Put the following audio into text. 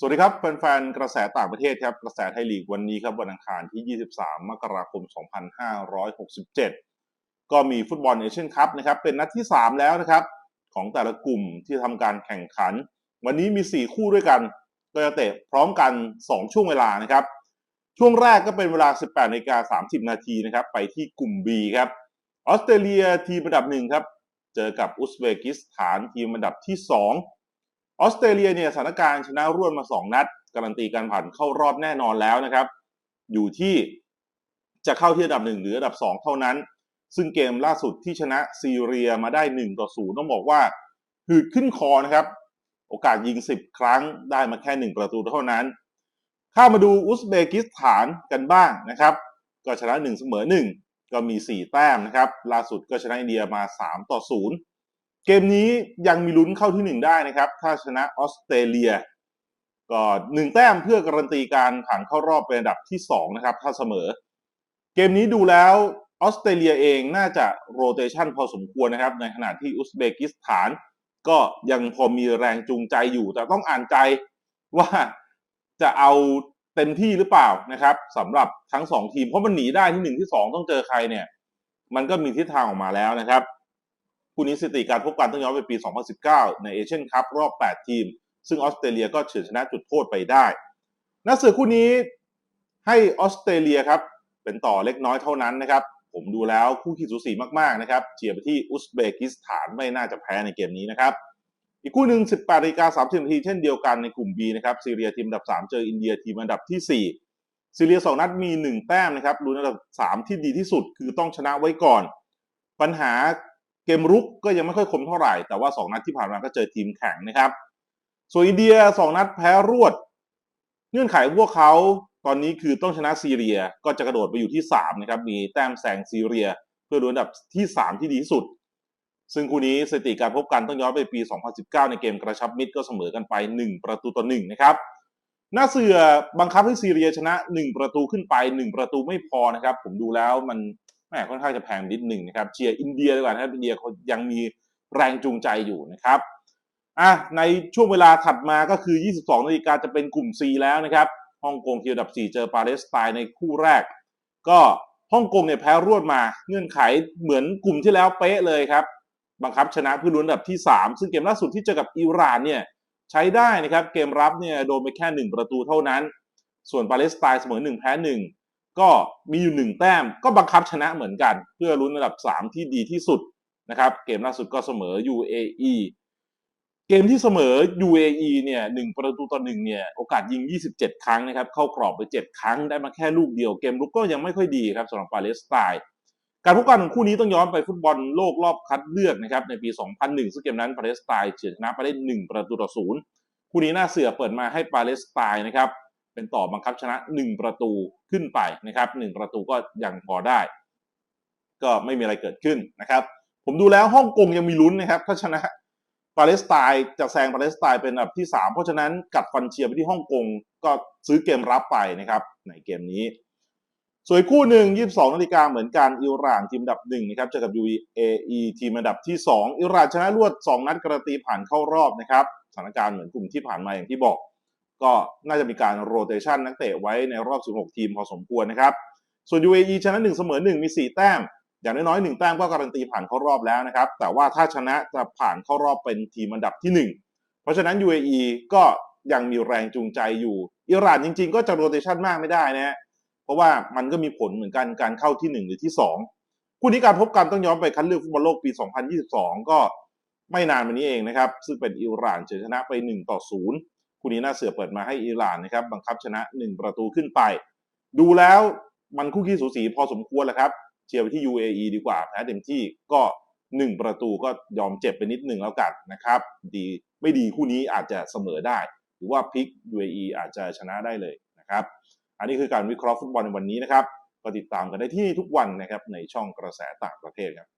สวัสดีครับแฟนๆ กระแสต่างประเทศครับ กระแสไทยลีกวันนี้ครับวันอังคารที่ 23 มกราคม 2567 ก็มีฟุตบอลเอเชียนคัพนะครับเป็นนัดที่ 3 แล้วนะครับ ของแต่ละกลุ่มที่ทำการแข่งขัน วันนี้มี 4 คู่ด้วยกันก็จะเตะพร้อมกัน 2 ช่วงเวลานะครับ ช่วงแรกก็เป็นเวลา 18นาฬิกา30 นาทีนะครับ ไปที่กลุ่ม B ครับออสเตรเลียทีมอันดับหนึ่งครับเจอกับอุซเบกิสถานทีมอันดับที่ 2 ออสเตรเลียเนี่ยสถานการณ์ชนะรวดมา 2 นัด การันตีการผ่านเข้ารอบแน่นอนแล้วนะครับ อยู่ที่จะเข้าที่อันดับ 1 หรืออันดับ 2 เท่านั้น ซึ่งเกมล่าสุดที่ชนะซีเรียมาได้ 1 ต่อ 0 ต้องบอกว่าหืดขึ้นคอนะครับ โอกาสยิง 10 ครั้งได้มาแค่ 1 ประตูเท่านั้น ข้ามาดูอุซเบกิสถานกันบ้างนะครับ ก็ชนะ 1 เสมอ 1 ก็มี 4 แต้มนะครับ ล่าสุดก็ชนะอินเดียมา 3 ต่อ 0 เกมนี้ยังมีลุ้นเข้าที่หนึ่งได้นะครับ ถ้าชนะออสเตรเลีย ก็หนึ่งแต้มเพื่อการันตีการผ่านเข้ารอบเป็นอันดับที่สองนะครับ ถ้าเสมอ เกมนี้ดูแล้วออสเตรเลียเองน่าจะโรเตชันพอสมควรนะครับ ในขณะที่อุซเบกิสถาน ก็ยังพอมีแรงจูงใจอยู่ แต่ต้องอ่านใจว่าจะเอาเต็มที่หรือเปล่านะครับสำหรับทั้งสองทีมเพราะมันหนีได้ที่หนึ่งที่สองต้องเจอใครเนี่ย มันก็มีทิศทางออกมาแล้วนะครับ คู่นี้สถิติการพบกันต้องย้อนไปปี 2019 ในเอเชียนคัพรอบ 8 ทีม ซึ่งออสเตรเลียก็เฉือนชนะจุดโทษไปได้นักสือคู่นี้ให้ออสเตรเลียครับเป็นต่อเล็กน้อยเท่านั้นนะครับ ผมดูแล้วคู่ขี้สูสีมากๆนะครับเชียร์ไปที่อุซเบกิสถานไม่น่าจะแพ้ในเกมนี้นะครับอีกคู่หนึ่ง 18นาฬิกา30นาทีเช่นเดียวกันในกลุ่ม B นะครับซีเรียทีมอันดับ 3 เจออินเดียทีมอันดับที่ 4 ซีเรีย 2 นัดมี 1 แต้มนะครับลุ้นอันดับ 3 ที่ดีที่สุดคือต้องชนะไว้ก่อน ปัญหา เกมรุกก็ยังไม่ค่อยคมเท่าไหร่ แต่ว่า 2 นัดที่ผ่านมาก็เจอทีมแข็งนะครับ ส่วนอินเดีย 2 นัดแพ้รวด เงื่อนไขพวกเขาตอนนี้คือต้องชนะซีเรียก็จะกระโดดไปอยู่ที่ 3 นะครับ มีแต้มแซงซีเรีย เพื่อลุ้นอันดับที่ 3 ที่ดีที่สุด ซึ่งคู่นี้สถิติการพบกันต้องย้อนไปปี 2019 ในเกมกระชับมิตรก็เสมอกันไป 1 ประตูต่อ1นะครับหน้าเสือบังคับให้ซีเรียชนะ 1 ประตูขึ้นไป 1 ประตูไม่พอนะครับ ผมดูแล้วมัน แม่ค่อนข้างจะแพงนิดหนึ่งนะครับเชียร์อินเดียดีกว่านะครับอินเดียเขายังมีแรงจูงใจอยู่นะครับอะในช่วงเวลาถัดมาก็คือ 22นาฬิกาจะเป็นกลุ่ม C แล้วนะครับฮ่องกงทีอันดับ 4 เจอปาเลสไตน์ในคู่แรก ก็ฮ่องกงเนี่ยแพ้รวดมาเงื่อนไขเหมือนกลุ่มที่แล้วเป๊ะเลยครับ บังคับชนะเพื่อลุ้นอันดับที่ 3 ซึ่งเกมล่าสุดที่เจอกับอิหร่านเนี่ยใช้ได้นะครับเกมรับเนี่ยโดนไปแค่ 1 ประตูเท่านั้น ส่วนปาเลสไตน์เสมอ 1 แพ้ 1 ก็มีอยู่หนึ่งแต้มก็บังคับชนะเหมือนกัน เพื่อลุ้นระดับ 3 ที่ดีที่สุดนะครับ เกมล่าสุดก็เสมอ UAE เกมที่เสมอ UAE เนี่ยหนึ่งประตูต่อหนึ่งเนี่ยโอกาสยิง 27 ครั้งนะครับ เข้ากรอบไป 7 ครั้งได้มาแค่ลูกเดียว เกมลุกก็ยังไม่ค่อยดีครับสำหรับปาเลสไตน์การพบกันของคู่นี้ต้องย้อนไปฟุตบอลโลกรอบคัดเลือกนะครับในปี 2001 ซึ่งเกมนั้นปาเลสไตน์เฉือนชนะไปได้1ประตูต่อศูนย์คู่นี้น่าเสือเปิดมาให้ปาเลสไตน์นะครับ เป็นต่อบังคับชนะ 1 ประตูขึ้นไปนะครับ1ประตูก็ยังพอได้ ก็ไม่มีอะไรเกิดขึ้นนะครับ ผมดูแล้วฮ่องกงยังมีลุ้นนะครับ ถ้าชนะปาเลสไตน์จะแซงปาเลสไตน์เป็นอันดับที่ 3 เพราะฉะนั้นกัดฟันเชียร์ไปที่ฮ่องกงก็ซื้อเกมรับไปนะครับ ในเกมนี้ส่วนคู่หนึ่ง 22 นาฬิกาเหมือนกันอิหร่านทีมอันดับหนึ่งนะครับเจอกับ UAE ทีมอันดับที่ 2 อิหร่านชนะรวด 2 นัดการันตีผ่านเข้ารอบนะครับสถานการณ์เหมือนกลุ่มที่ผ่านมาอย่างที่บอก ก็น่าจะมีการโรเตชันนักเตะไว้ในรอบ 16 ทีมพอสมควรนะครับ ส่วน UAE ชนะ1เสมอ1มี 4 แต้ม อย่างน้อยๆ1แต้มก็การันตีผ่านเข้ารอบแล้วนะครับ แต่ว่าถ้าชนะจะผ่านเข้ารอบเป็นทีมอันดับที่ 1 เพราะฉะนั้น UAE ก็ยังมีแรงจูงใจอยู่ อิหร่านจริง ๆ ก็จะโรเตชันมากไม่ได้นะเพราะว่ามันก็มีผลเหมือนกันการเข้าที่ 1 หรือที่ 2 คู่นี้การพบกันต้องย้อนไปคัดเลือกฟุตบอลโลกปี 2022 ก็ไม่นานมานี้เองนะครับ ซึ่งเป็นอิหร่านเฉยชนะไป1ต่อ0 คู่นี้น่าเสือเปิดมาให้อิหร่านนะครับบังคับชนะ 1 ประตูขึ้นไป ดูแล้วมันคู่ขี้สูสีพอสมควรแหละครับเชียร์ไปที่ UAE ดีกว่าแพ้เต็มที่ก็ 1 ประตูก็ยอมเจ็บไปนิดหนึ่งแล้วกันนะครับดีไม่ดีคู่นี้อาจจะเสมอได้ หรือว่าพลิก UAE อาจจะชนะได้เลยนะครับอันนี้คือการวิเคราะห์ฟุตบอลในวันนี้นะครับก็ติดตามกันได้ที่ทุกวันนะครับในช่องกระแสต่างประเทศครับ